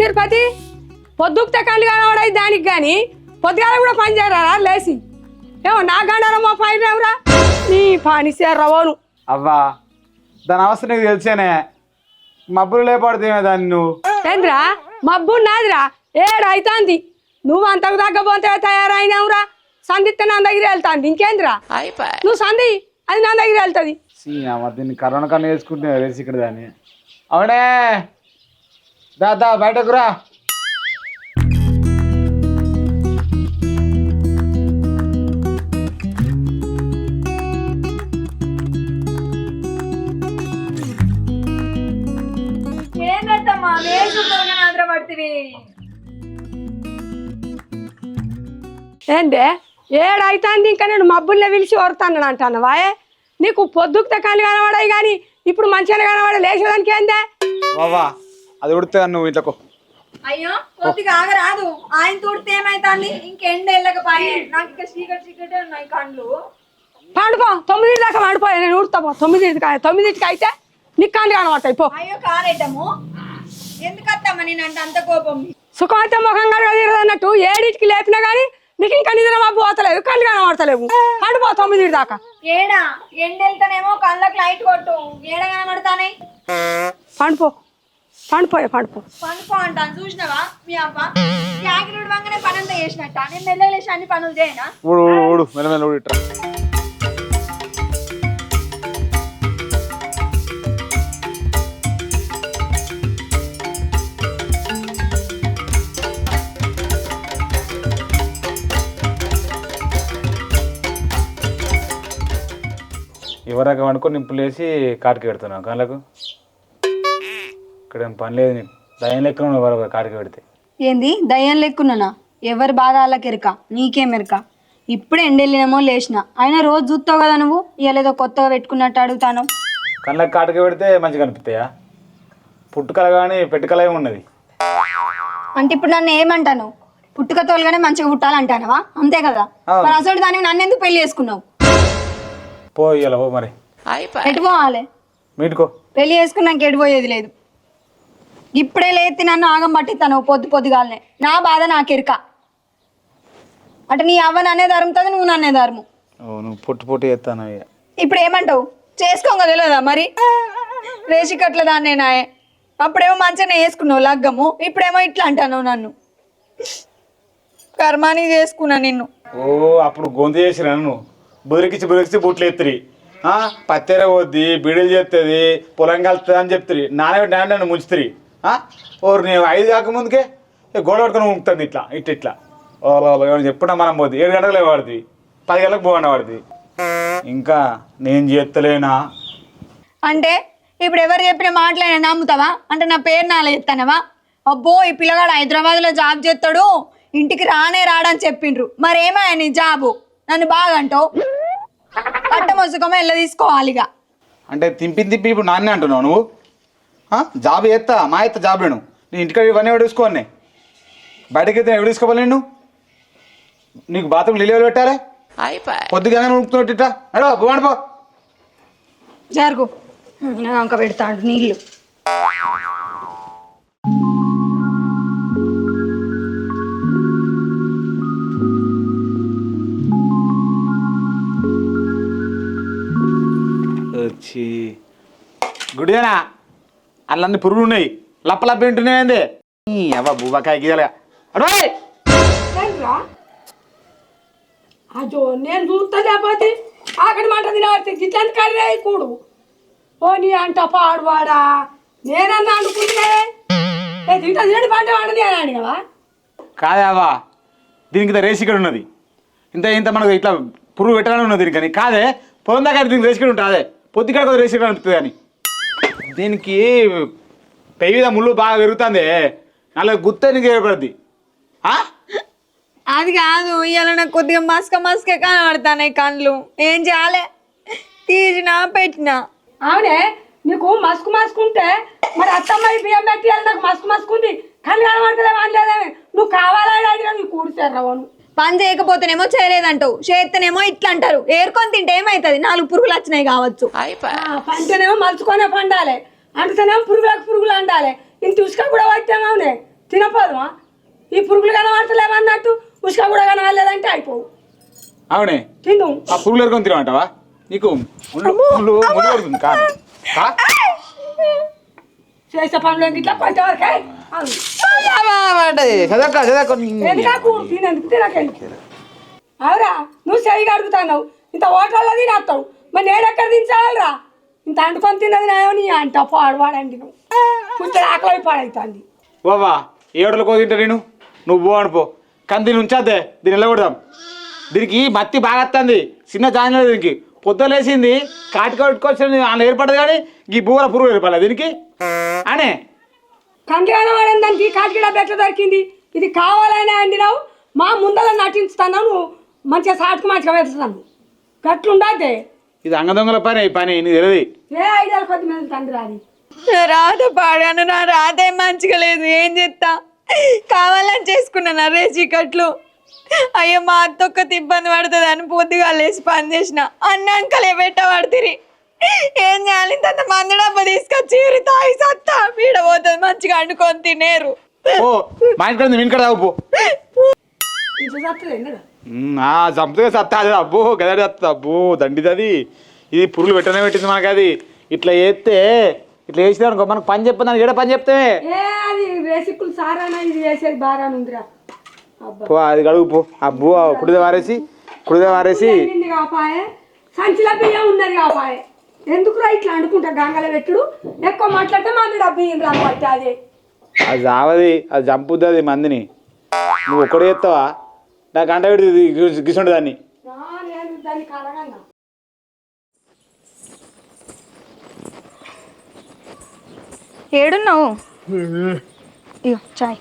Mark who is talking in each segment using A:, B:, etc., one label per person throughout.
A: తిరుపతి పొద్దుకుతే కళ్ళు కనబడాయి దానికి కానీ పొద్దుగాల కూడా పని చేయరా లేచి. ఏమో నా గండారమ్మో పైన ఏమరా నీ పని చేరవను.
B: అవ్వా దాని అవసరం నీకు తెలిసేనే. మబ్బులు లేపడుతుంది దాన్ని నువ్వు.
A: ఏంద్రా? మబ్బు నాదిరా? ఏడు అవుతాంది నువ్వు అంతకు తగ్గపోతే తయారైనావురా సందిత్తే నా దగ్గర వెళ్తాంది. ఇంకేంద్రా? నువ్వు సంధి అది నా దగ్గర వెళ్తుంది
B: దీన్ని కరోనా కన్నా వేసుకుంటున్నా వేసి ఇక్కడ దాన్ని. అవునే దా దా బయటకు రా.
C: ఏంటమ్మా వేసు ఆంధ్ర పడుతుంది
A: ఏందే? ఏడు అవుతాంది ఇంకా నేను మబ్బుల్లో పిలిచి వరుతాను అంటాను వాయే నీకు పొద్దుకుతే కళ్ళు కనబడాయి కానీ ఇప్పుడు మంచిగా కనబడ లేచేదానికి ఏందే?
B: అది ఉడితే నువ్వు ఇంట్లోకో
C: అయ్యో కొద్దిగా ఆగరాదు. ఆయన తోడితే ఏమైతుంది? ఇంకెండ వెళ్ళకపోయి నాకు ఇక్కడ చీకటి చీకటే ఉన్నాయి కండ్లు
A: పండుపో తొమ్మిది దాకా పండిపోయా నేను ఊడుతాపో తొమ్మిదింటికి తొమ్మిదింటికి అయితే నీకు కళ్ళు కనబడతాయి పో.
C: అయ్యో కారేటము ఎందుకత్తమ్మా నేను అంటే అంత కోపం?
A: సుఖం అయితే ముఖం కడగదు అన్నట్టు ఏడింటికి లేపినా కానీ నీకు ఇంకా నిద్ర మబ్బు పోతలేదు కళ్ళు కనబడతలేవు. పండుపో తొమ్మిది దాకా.
C: ఏడా? ఎండ వెళ్తానేమో కళ్ళకి లైట్ కొట్టు. ఏడ కనబడతానే?
A: పండుపో పండిపోయా పండిపో.
C: అంటాను చూసినావా? మీ ఉడవంగానే పని అంతా చేసినట్ట? నేను మెల్లలేసి అన్ని పనులు చేయనా?
B: ఊడు ఊడు ఊడు మెల్లమెల్ల ఊడు ఇట్రా ఎవరాక వండుకొని నింపులు వేసి కాటికి పెడుతున్నావు కళ్ళకు ఇక్కడ ఏం పని లేదు నీకు. దయం లెక్క నువ్వు కాటికి పెడితే.
C: ఏంది? దయ్యం లెక్కున్నానా ఎవరి బాధ వాళ్ళకి ఎరక. నీకేం ఎరక? ఇప్పుడే ఎండెళ్ళినేమో లేచిన. అయినా రోజు చూస్తావు కదా నువ్వు? ఇవాళ కొత్తగా పెట్టుకున్నట్టు అడుగుతాను.
B: కళ్ళకి కాటికి పెడితే మంచిగా కనిపిస్తాయా పుట్టుకల కానీ పెట్టుకల ఏమి ఉన్నది?
C: అంటే ఇప్పుడు నన్ను ఏమంటాను? పుట్టుక తోలుగానే మంచిగా పుట్టాలంటానవా? అంతే కదా?
B: అవును.
C: మరి అసలు దానికి నన్ను ఎందుకు పెళ్ళి చేసుకున్నావు?
B: పో ఇయ్యాల పో మరి.
C: ఎటు పోవాలి?
B: మీటుకో.
C: పెళ్ళి చేసుకున్నాక ఎటు పోయేది లేదు. ఇప్పుడే లేతి నన్ను ఆగం పట్టిస్తాను పొద్దు పొద్దుగాలనే. నా బాధ నాకు ఎరుక అంటే నీ అవ్వ నన్నే ధరుముతుంది నువ్వు నన్నే ధరుము
B: నువ్వు పొట్టు పొట్టు చేస్తాను
C: ఇప్పుడు ఏమంటావు? చేసుకోంగ తెలియదా మరి? రేషికట్ల దాన్నే నాయే. అప్పుడేమో మంచిగానే వేసుకున్నావు లగ్గము. ఇప్పుడేమో ఇట్లా అంటాను నన్ను. కర్మాని చేసుకున్నా నిన్ను.
B: ఓ అప్పుడు గొంతు చేసిన నన్ను? బుదిరికిచ్చి బుదిరికిచ్చి బుట్లు ఎత్తిరి. ఆ, పత్తెర పోద్ది బీడీలు చేస్తుంది పొలం కలుస్తుంది అని చెప్తుంది నాన్న నాన్న నన్ను ముంచుతుంది ఓరు నేను ఐదు కాక ముందుకే ఇక గోడ పట్టుకొని ఉంటుంది ఇట్లా ఇట్లా. ఇట్లా ఓ ఎప్పుడన్నా మనం పోద్ది. ఏడు గంటలకు లేవాడుతుంది పది గంటలకు పోవన్న పడుతుంది ఇంకా నేను చేస్తలేనా
C: అంటే ఇప్పుడు ఎవరు చెప్పిన మాటలైనా నమ్ముతావా? అంటే నా పేరు నాలో చెప్తానవా? అబ్బో ఈ పిల్లగాడు హైదరాబాద్లో జాబ్ చేస్తాడు. ఇంటికి రానే రాడని చెప్పిండ్రు. మరేమో నీ జాబు? నన్ను బాగా అంటావు? పట్ట మొసుకమో ఎల్ల తీసుకోవాలిగా
B: అంటే తింపి తింపి ఇప్పుడు నాన్నే అంటున్నావు నువ్వు? జాబ్ చేస్తా మా ఎత్తా జాబ్ నేను నీ ఇంటికాడ ఇవన్నీ ఎవడు తీసుకోవాలి బయటకి అయితే ఎవడు తీసుకోవాలి నేను నీకు బాత్రూమ్ లిలీలు పెట్టారే పొద్దుగానే ఉడుకుతున్నట్టు అడో పోవండి పో.
C: జరుగు. అంక పెడతాడు నీళ్ళు.
B: వచ్చి గుడిదేనా అల్లన్ని పురుగులు ఉన్నాయి. లప్ప లప్ప వింటున్నాయింది అవ్వ బువ్వకాయ గీయాలి అడోయ్
A: అజో నేను చూస్తా లేకపోతే ఆకలి మాట తినబడితే గిట్లని కూడు ఓ నీ అంట పాడువాడా? నేనన్నా అనుకుంటున్నానే తింటా తినడు పంట వాడు నేను అడిగవా?
B: కాదేవా దీనికి ఇంత రేసికడ్ ఉన్నది. ఇంత ఇంత మనకు ఇట్లా పురుగు పెట్టాలని ఉన్నది దీనికి కానీ. కాదే పొలం దాకా దీనికి రేసికడ్ ఉంటుంది అదే. పొద్దుకాడ కొద్ది రేసికడ్ అనిపిస్తుంది అని. దీనికి పెయ్యి మీద ముళ్ళు బాగా పెరుగుతుంది. నాలుగు గుత్త నీకు ఏర్పడుద్ది. ఆ?
C: అది కాదు ఇవాళ నాకు కొద్దిగా మస్క మస్క కనబడతాయి కళ్ళు ఏం చేయాలి? తీసినా పెట్టినా.
A: అవునే నీకు మస్కు మస్కుంటే మరి అత్తమ్మ బియ్యం పెట్టి నాకు మస్కు మస్కుంది కళ్ళు కనబడతలే అనలేదేమి నువ్వు కావాలని అడిగినా నీకు కూడిచారు
C: పని చేయకపోతేనేమో చేయలేదంటావు చేస్తేనేమో ఇట్లా అంటారు ఏరుకొని తింటే ఏమవుతుంది నాలుగు పురుగులు వచ్చినాయి కావచ్చు.
A: పంటనేమో మలుచుకొనే పండాలి. అంటేనేమో పురుగులకు పురుగులు అండాలి. ఇంత ఉసుక కూడా వచ్చామవునే తినపోదుమా? ఈ పురుగులు కనబడతలేమన్నట్టు ఉసుక కూడా కనబడలేదంటే అయిపోవు.
B: అవునే?
A: తిందు
B: ఆ పురుగులు ఎరుకొని తినమంటావా? నీకు
A: చేసే పనులు ఇట్లా ఎందుకు తినేందుకు తినకండి. అవురా నువ్వు సరిగా అడుగుతున్నావు. ఇంత హోటల్లో తినేస్తావు. మరి నేను ఎక్కడ తినచాలరా ఇంత అంటుకొని తిన్నది నాయో నీ అంట పాడవాడండి నువ్వు. పుస్తక ఆకలి పాడవుతుంది
B: బాబా ఏ హోటల్ కో తింటా నేను? నువ్వు పో అనుకో కానీ దీన్ని ఉంచాదే దీన్ని వెళ్ళకూడదాం దీనికి మత్తి బాగా వస్తుంది చిన్న జాయిన్ దీనికి. పొద్దులేసింది కాటి కట్టుకొచ్చిన ఆయన ఏర్పడదు కానీ ఈ బూర పురుగు ఏర్పడలేదు. దీనికి అనే.
A: కంటిగానే వాడని దానికి కాకిడ బెట్ల దొరికింది. ఇది కావాలనే అండినావు మా ముందర నటించుతున్నావు నువ్వు మంచిగా సాటుకు మంచిగా వెళ్తున్నావు గట్లుండదే.
B: ఇది అంగదొంగల పని పని నీకు తెలియదు
A: ఏ ఐడియాలు కొద్ది మీద తండ్రి రాది
C: రాత పాడాను నా రాత మంచిగా లేదు ఏం చేస్తా? కావాలని చేసుకున్నాను రే చీకట్లు అయ్యో మా అత్త ఒక్కతి ఇబ్బంది పడుతుంది అని పొద్దుగా లేచి పని చేసిన. అన్నాకలే పెట్ట పడుతుంది. ఏం చేయాలి? ఇంత మంది డబ్బా తీసుకొచ్చి ఇరి తాగి సత్తా. పీడ పోతుంది మంచిగా వండుకొని తినేరు.
B: ఓ మా రావు సత్తా అది అబ్బో గదడి సత్తా అబ్బో దండిది ఇది పురుగులు పెట్టనే పెట్టింది మనకి అది ఇట్లా చేస్తే ఇట్లా వేసినా అనుకో మనకు పని చెప్పదానికి ఏడ పని చెప్తే
A: అది వేసిక్కులు సారానా ఇది వేసేది బాగా ఉందిరా. అబ్బా.
B: పో అది గడుగు పో. అబ్బో కుడిద వారేసి కుడిద వారేసి.
A: సంచిలో బియ్యం ఉన్నది కాపాయే. ఎందుకురా ఇట్లా అనుకుంటా గంగల పెట్టుడు ఎక్కువ మాట్లాడితే మంది డబ్బు ఇయ్యం రా పట్టి అదే.
B: అది చావది అది చంపుద్ది అది మందిని. నువ్వు ఒక్కడే చేస్తావా నాకు గంట పెడుతుంది గిసుండు దాన్ని.
A: నా నేను
C: ఏడున్నావు? ఇగో చాయ్.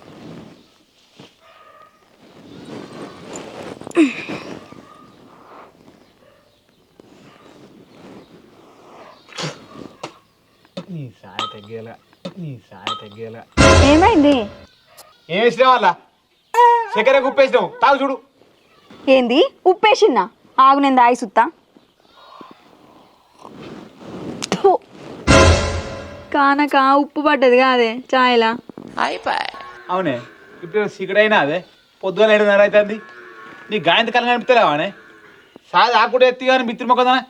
B: నీ సాయ తగ్గేలా నీ సాయ తగ్గేలా.
C: ఏమైంది?
B: ఏం వేసినావు వాళ్ళ చక్కెర కుప్పేసినావు. తాగు చూడు.
C: ఏంది? ఉప్పేసిందా? ఆగు నేను దాయి సుత్తా. కానక ఉప్పు పడ్డది కాదే చాయ్లా?
B: అవునే ఇప్పుడు సిగడైనా అదే? పొద్దున ఏడున్నర అవుతుంది నీ గాయంత కలం కనిపిస్తలేవా అనే? సాది ఆకుడు ఎత్తి కానీ మిత్రి మొక్కదానే?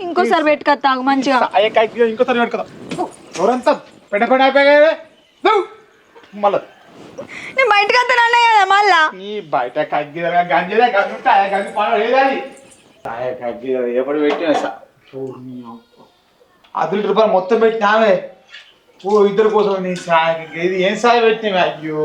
C: ఇంకోసారి పెట్టుకొత్తాగు మంచిగా.
B: ఇంకోసారి పెట్టుకుందాం ఎవరంతా పెండ పెండ మళ్ళా.
C: నేను బయటకు వస్తానన్నా కదా మళ్ళా.
B: నీ బయట కగ్గిదగా గంజిదా గంజుంటే ఆయా గంజి పని ఏదాది ఆయా కగ్గిద ఎప్పుడు పెట్టిన అదులు రూపాయలు మొత్తం పెట్టినామే ఓ ఇద్దరు కోసం సాయ ఇది ఏం సాయ పెట్టినావే? అయ్యో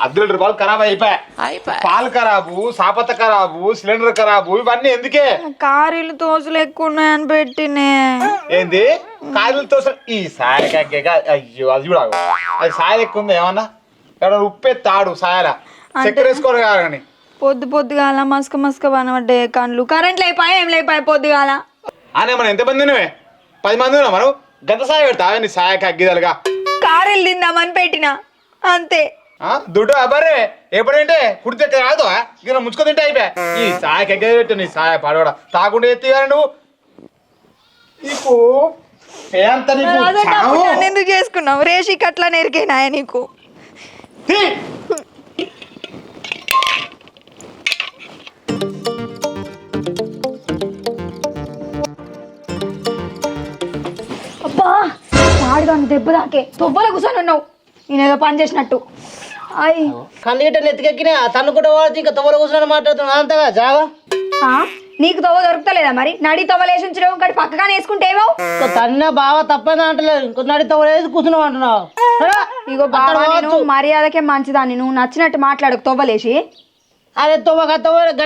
B: అద్దుల రూపాయలు ఖరాబ్ అయిపోయాయి. పాలు ఖరాబు సాపత ఖరాబు సిలిండర్ ఖరాబు ఇవన్నీ ఎందుకే?
C: కారీలు తోసులు ఎక్కువ ఉన్నాయని పెట్టినే.
B: ఏంది? కాయలతో స- ఈ సాయ కగ్గగా అయ్యో అది కూడా. అది సాయ ఎక్కువ ఉంది? ఏమన్నా? ఎవరైనా ఉప్పే తాడు సాయల? చక్కెర వేసుకోరు కానీ.
C: పొద్దు పొద్దుగాల మస్క మస్క పనబడ్డే కళ్ళు. కరెంట్ లేపాయి? ఏం లేపాయి పొద్దుగాల?
B: అనే మనం ఎంతమంది ఉన్నామే పది మంది ఉన్నాం మనం గంట సాయ పెడతా? నీ సాయ కగ్గిదలుగా
C: కారీలు తిందామని పెట్టిన. అంతే.
B: ఆ, దుడ్డు అబ్బరే ఎప్పుడంటే కుడితే కాదు ఇక ముంచుకో తింటే అయిపోయా. ఈ సాయ కగ్గద పెట్టు నీ సాయ పడవడ. తాకుండా ఎత్తి కానీ నువ్వు. నీకు చావు.
C: నన్ను ఎందుకు చేసుకున్నావు? రేషి కట్లా నెరికేనాయ నీకు?
B: తీ.
C: వాడుగా దెబ్బ దాకే తొవ్వలో కూర్చొని ఉన్నావు. నేనేదో పని చేసినట్టు. అయ్
D: కన్నీట నెత్తికెక్కినా తను కూడా వాడుతూ ఇంకా తొవ్వలు కూర్చొని మాట్లాడుతున్నా అంతగా
C: ఆ, నీకు తొవ్వ దొరుకుతలేదా మరి? నడి తొవ్వలేసి ఉంచడం ఒకటి పక్కగానే వేసుకుంటేమో
D: తన్న బాగా తప్పని అంటలేదు. ఇంకో నడి తొవ్వలు వేసి కూర్చున్నావు అంటున్నావు.
C: ఇగో బాబా నేను. మర్యాదకే మంచిదాన్ని. నువ్వు నచ్చినట్టు మాట్లాడకు తొవ్వలేసి.
D: అదే తొవ్వ గట్ట పోవచ్చు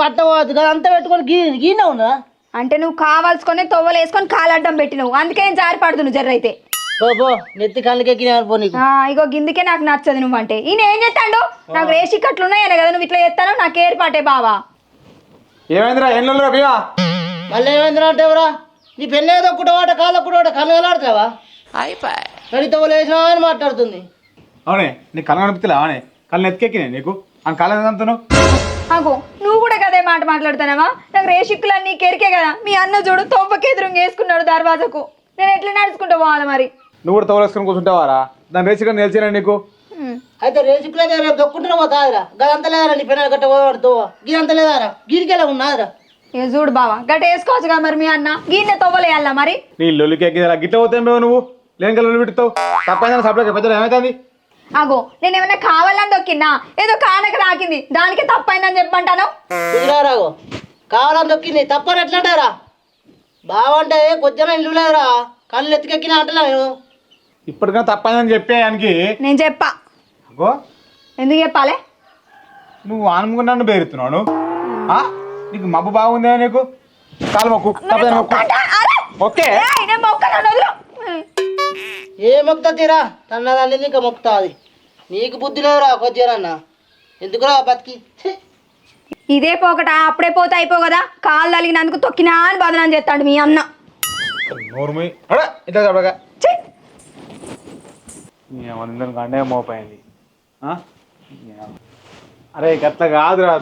D: గట్ట పోవచ్చు? అంతా పెట్టుకొని గీ గీనే ఉన్నదా
C: అంటే నువ్వు కావాల్సుకొని తొవ్వలు వేసుకొని కాలడ్డం పెట్టినవు. అందుకే నేను జారి పడుతున్నావు జర్ర అయితే
D: పో పో నెత్తి కళ్ళకెక్కినా పో నీకు.
C: ఆ, ఇగో గిందికే నాకు నచ్చదు నువ్వు అంటే ఈయన ఏం చేస్తాడు? నాకు రేషి కట్లు ఉన్నాయనే కదా నువ్వు ఇట్లా చేస్తాను నాకు ఏర్పాటే బావా.
B: ఏమైందిరా ఎన్నో బియ్యా
D: మళ్ళీ ఏమైంది అంటే ఎవరా? నీ పెళ్ళి ఏదో ఒకటి వాట కాలు ఒకటి వాట కళ్ళు కలాడుతావా నడి తొవ్వలు వేసినా అని మాట్లాడుతుంది.
B: అవునే నీ కళ్ళ కనిపిస్తలే అవునే? కళ్ళు ఎత్తికెక్కినాయి నీకు. ఆ కళ్ళ అంతను
C: అగో నువ్వు కూడా కదే మాట మాట్లాడుతున్నావా? నాకు రేషిక్కులు అన్నీ కెరికే కదా. మీ అన్న చూడు తోపకి ఎదురుగా వేసుకున్నాడు దర్వాజకు. నేను ఎట్లా నడుచుకుంటూ పోవాలి మరి?
B: నువ్వు కూడా తోలేసుకొని కూర్చుంటావారా? దాని రేసిగా నిలిచినా నీకు?
D: అయితే రేసుకులే రేపు దొక్కుంటున్నా పోతాదిరా గదంత లేదారా నీ పెన్న గట్ట పోతాడుతో గీదంత లేదారా? గీడికెలా ఉన్నాదిరా
C: ఇక చూడు బావా గట్ట వేసుకోవచ్చు కదా మరి మీ అన్న. గిన్నె తవ్వలేయాలా మరి?
B: నీ లొల్లికి ఎక్కి గిట్ట పోతే నువ్వు? లేని లొల్లి పెడతావు తప్పైందని సపరేట్ పెద్ద ఏమవుతుంది
C: అగో నేను ఏమైనా కావాలని దొక్కినా? ఏదో కానక రాకింది. దానికి తప్పైందని చెప్పంటాను?
D: కుదిరారాగో కావాలని దొక్కింది తప్పని ఎట్లంటారా బావంటే కొద్దిగా ఇల్లు లేదురా. కళ్ళు ఎత్తుకెక్కినా అంటున్నా నేను.
B: ఇప్పటికైనా తప్పైందని చెప్పే ఆయనకి.
C: నేను చెప్పా.
B: అగో.
C: ఎందుకు చెప్పాలి?
B: నువ్వు ఆనముకుని నన్ను బేరుతున్నావు ఆ? నీకు మబ్బు బాగుందా నీకు? కాలు మొక్కు. ఓకే.
D: ఏ మొక్తా తీరా తన్నదాన్ని ఇంకా మొక్కుతాది. నీకు బుద్ధి లేదురా కొద్దిగా ఎందుకురా బతికి.
C: ఇదే పోకట అప్పుడే పోతే అయిపో కదా. కాళ్ళు తలిగినందుకు తొక్కినా అని బదనాన్ని చేస్తాడు మీ అన్న.
B: నోరుమి అడా ఇట్లా చెప్పగా
C: ఛీ!
B: ఏమన్నా కండే మోపోయింది ఆ? అరే గట్ల కాదురా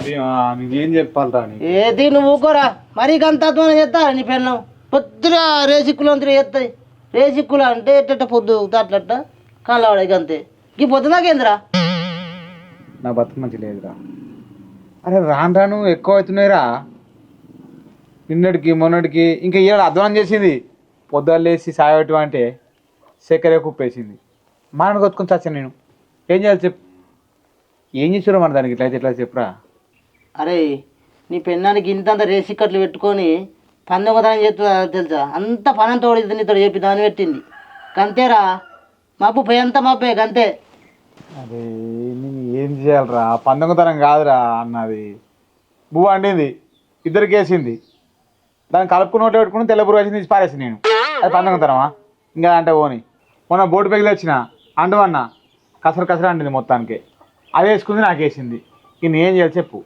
B: నీకేం చెప్పాలరా
D: ఏది నువ్వు ఊకోరా. మరీ గంత అధ్వానం చేస్తా నీ పెళ్ళం పొద్దుగా రేసిక్కులు అంతా రేసిక్కులు అంటే ఎట్ట పొద్దు అట్లట్ట? కళ్ళవాడే అంతే. ఈ పొద్దునాకేంద్రా
B: నా బతుకు మంచి లేదురా. అరే రాను రాను ఎక్కువ అవుతున్నాయిరా. నిన్నటికి మొన్నటికి ఇంకా ఇవాళ అధ్వానం చేసింది. పొద్దున్న లేచి సాయటం అంటే చక్కెర కుప్పేసింది. మానని కొట్టుకొని చచ్చాను నేను. ఏం చేయాలి చెప్పు. ఏం చేసారో మన దానికి? ఇట్లా అయితే ఇట్లా చెప్పురా?
D: అరే నీ పెన్నానికి ఇంతంత రేసిక్కట్లు పెట్టుకొని పందొంగతనం చేస్తుందా తెలుసా? అంత పనంత తోడి నీతో చెప్పి దాన్ని పెట్టింది. కంతేరా మబ్బు అంతా మబ్బే కంతే
B: అరే నేను ఏం చేయాలరా? పందొంగతనం కాదురా అన్నది. బువ్వ అండింది ఇద్దరికి వేసింది దాన్ని కలుపుకుని నోట్లో పెట్టుకుని తెల్లబురు వేసింది పారేసి నేను. అది పందొంగతనమా ఇంకా అంటే పోని. మొన్న బోటు పెగిలి వచ్చిన అండవన్న కసరు కసరు అండింది మొత్తానికి. అది వేసుకుంది నాకు వేసింది. ఇక నేను ఏం చేయాలి చెప్పు.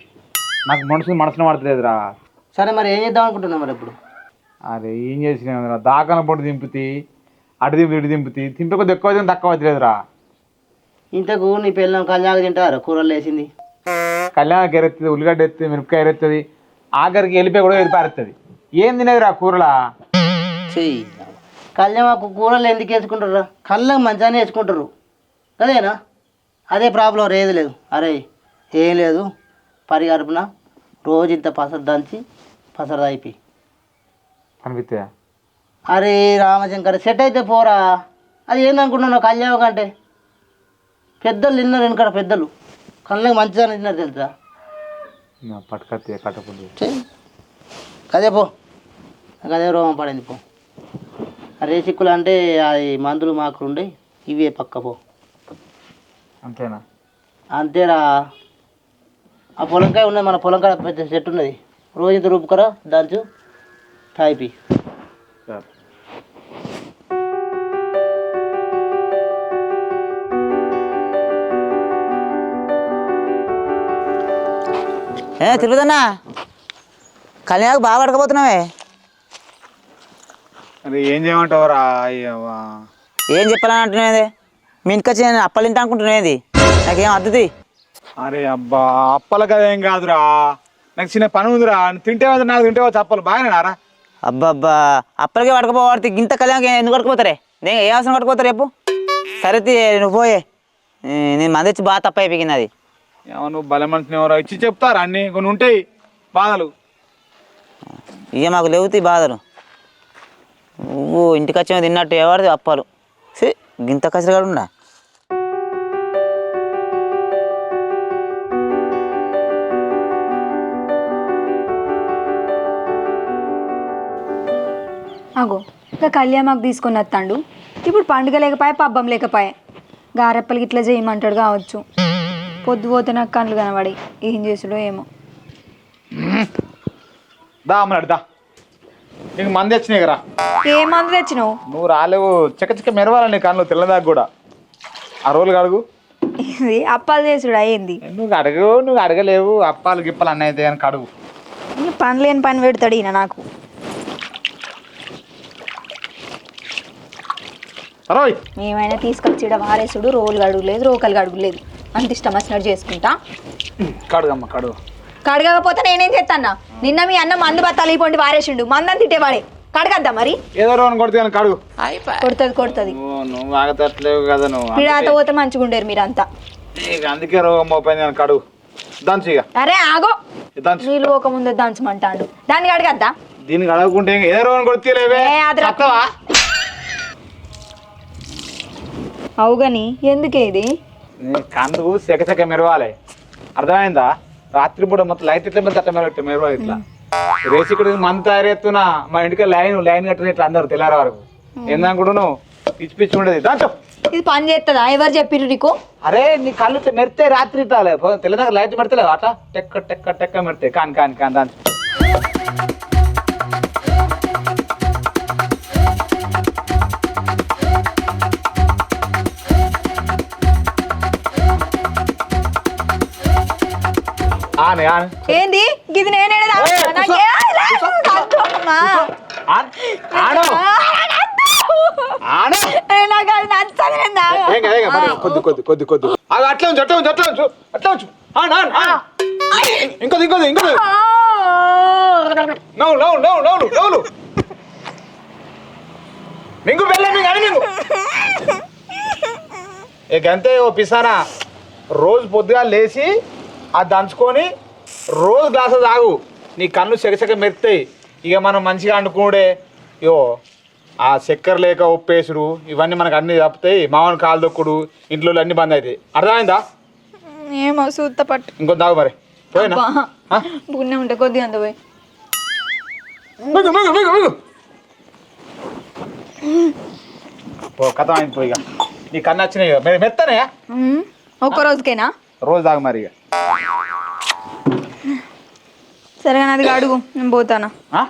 B: నాకు మనసు మనసులో పడతలేదురా.
D: సరే మరి ఏం చేద్దాం అనుకుంటున్నావు మరి ఇప్పుడు?
B: అరే ఏం చేసిన దాకాన పొట్టు దింపుతి అటు దింపు ఇటు దింపుతి. తింపే కొద్ది ఎక్కువ అవుతుంది తక్కువ అవుతలేదురా
D: ఇంతకు నీ పిల్లం కళ్యాణం తింటారు కూరలు వేసింది.
B: కళ్యాణకి ఎరెత్తుంది ఉల్లిగడ్డ ఎత్తుంది మిరపకాయ ఎరెత్తుంది ఆఖరికి వెళ్ళిపోయి కూడా ఎరిపారుతుంది ఏం తినేది రా కూరలా?
D: చెయ్యి. కళ్యాణకు కూరలు ఎందుకు వేసుకుంటారు కళ్ళం మంచిగానే వేసుకుంటారు. అదేనా? అదే ప్రాబ్లం రేది లేదు. అరే ఏం లేదు. పరిగడుపున రోజు ఇంత పసరు దంచి పసరు అయిపోయి
B: అనిపిస్తాయా
D: అరే రామశంకర్ సెట్ అయితే పోరా. అది ఏందనుకుంటున్నావు కళ్యాణం కంటే పెద్దలు తిన్నారు వెనకాడ పెద్దలు. కళ్ళకి మంచిగా తిన్నారు తెలుసా?
B: పట్టుకత్తి కట్టకుండా
D: అదే పో. నాకు అదే రోగం పడింది పో. ఆ రేసిక్కులు అంటే అది మందులు మాకు ఉండే ఇవే పక్క పో.
B: అంతేనా?
D: అంతేరా. ఆ పొలంకాయ ఉన్నది మన పొలంకాయ పెద్ద చెట్టు ఉన్నది. రోజు ఇంత రూపుకరా దంచు తాయిపి
B: సరే
E: ఏ తిరుగుతున్నా కళ్యాణకు బాగా పడకపోతున్నావే?
B: అరే ఏం చేయమంటావురా అయ్యవ్వా
E: ఏం చెప్పాలని అంటున్నది మీ ఇంటికి వచ్చి నేను అప్పలు తింటా అనుకుంటున్నది నాకేం అద్దుది
B: అరే అబ్బా అప్పల కదా ఏం కాదురా. నాకు చిన్న పని ఉందిరా. నువ్వు తింటే వద్దు, నాకు తింటే వచ్చి అప్పలు బాగానే నారా
E: అబ్బబ్బా. అప్పలకే పడకపోతే ఇంత కళ్యాణకి ఎందుకు పట్టుకుపోతారే నేను ఏ అవసరం పట్టుకుపోతారు రేపు సరే నువ్వు పోయే. నేను మంది వచ్చి బాగా తప్ప అయిపోయింది అది.
B: ఏమో నువ్వు బల మనిషిని ఎవరో ఇచ్చి చెప్తారా అన్ని? కొన్ని ఉంటాయి. బాధలు.
E: ఇక మాకు లేవుతాయి బాధలు. నువ్వు ఇంటికి వచ్చి తిన్నట్టు ఎవరిది అప్పాలు? సి గింత కసిరిగాడు ఉండా?
C: అగో ఇక కళ్యాణ్ తీసుకొని వస్తాడు. ఇప్పుడు పండుగ లేకపోయా పబ్బం లేకపోయా. గారెప్పలకి ఇట్లా చేయమంటాడు కావచ్చు. పొద్దు పోతే నాకు కళ్ళు కనబడి ఏం చేసుడో ఏమో.
B: దా అమ్మనాడు దా. నీకు మంది వచ్చినాయి కదా.
C: ఏ మందు తెచ్చినావు?
B: నువ్వు రాలేవు. చెక్క చెక్క మెరవాలి నీ కళ్ళు తెల్లదాకా కూడా. ఆ రోజులు అడుగు
C: ఇది అప్పాలు చేసుడా? ఏంది?
B: నువ్వు అడగు నువ్వు అడగలేవు. అప్పాలు గిప్పలు అన్నీ అయితే కనుక అడుగు
C: పని లేని పని పెడతాడు ఈయన నాకు. మేమైనా తీసుకొచ్చి ఈడ వారేసుడు రోలు అడుగులేదు రోకలు అడుగులేదు అంత ఇష్టం వచ్చినట్టు చేసుకుంటా.
B: కడుగమ్మ కడుగు
C: కడగకపోతే నేనేం చేస్తానా నిన్న మీ అన్న మందు బత్తాలు పొండి వారేసిండు మందని తిట్టేవాడే. కడగద్దా మరి?
B: ఏదో రోజు కొడితే కడుగు
C: కొడుతుంది కొడుతుంది.
B: నువ్వు ఆగతట్లేవు కదా నువ్వు.
C: పిడాత పోతే మంచిగా ఉండేరు మీరంతా.
B: అందుకే రోగం మోపోయింది కానీ కడుగు దంచు ఇక.
C: అరే ఆగో.
B: దంచు.
C: నీళ్ళు పోకముందే దంచమంటాడు. దాన్ని కడగద్దా?
B: దీనికి అడగకుంటే ఇంక ఏదో రోజు కొడితే లేవే
C: ఏ, అది రా-
B: చక్కవా
C: అవుగని ఎందుకే ఇది?
B: కన్ను సెకసెక మెరవాలి. అర్థమైందా? రాత్రి పూట మొత్తం లైట్ ఇట్లా మీద తట్ట మెరవ మెరవాలి ఇట్లా. రేసి ఇక్కడ మంత తయారెత్తున్నా మా ఇంటికి లైన్ లైన్ కట్టిన ఇట్లా అందరు తెల్లారి వరకు. ఏందనుకుంటున్నావు పిచ్చి పిచ్చి ఉండేది. దాంతో
C: ఇది పని చేస్తుందా ఎవరు చెప్పిర్రు నీకు?
B: అరే నీ కళ్ళు మెరితే రాత్రి ఇట్లా తెల్లదాకా లైట్ మెడతలేవు అట్లా టెక్క టెక్క టెక్క మెరితే. కాని కాని కాని దాని. ఆనే ఆనే
C: ఏంది? గిది నేనే నాకు అది నచ్చదు.
B: కొద్ది కొద్ది కొద్ది కొద్ది. అది అట్లా ఉంచు అట్లా ఉంచు అట్లా ఉంచు అట్లా ఉంచు. ఇంకోది ఇంకోది ఇంకోది. నవ్వు నవ్వు నవ్వు నవ్వు నవ్వులు మింగు వెళ్ళే మింగు అని మింగు ఇక అంతే ఓ పిసానా. రోజు పొద్దుగా లేచి అది దంచుకొని రోజు గ్లాసు తాగు. నీ కళ్ళు సెగసెగ మెరుతాయి. ఇక మనం మంచిగా అనుకునే యో ఆ చక్కెర లేక ఉప్పేసుడు ఇవన్నీ మనకు అన్ని తప్పుతాయి. మామూలు కాలు దొక్కుడు ఇంట్లో అన్ని బంద్ అవుతాయి. అర్థమైందా?
C: ఏమో సూత్త పట్టు.
B: ఇంకో తాగు మరి. పోయినా?
C: ఉంటే కొద్దిగా అంత పోయి.
B: కథ అయిపోయి ఇక. నీ కన్ను వచ్చినాయి మెత్తనే?
C: ఒక్క రోజుకేనా?
B: రోజు తాగు మరి ఇక.
C: సరే కానీ అది అడుగు నేను పోతానా
B: ఆ?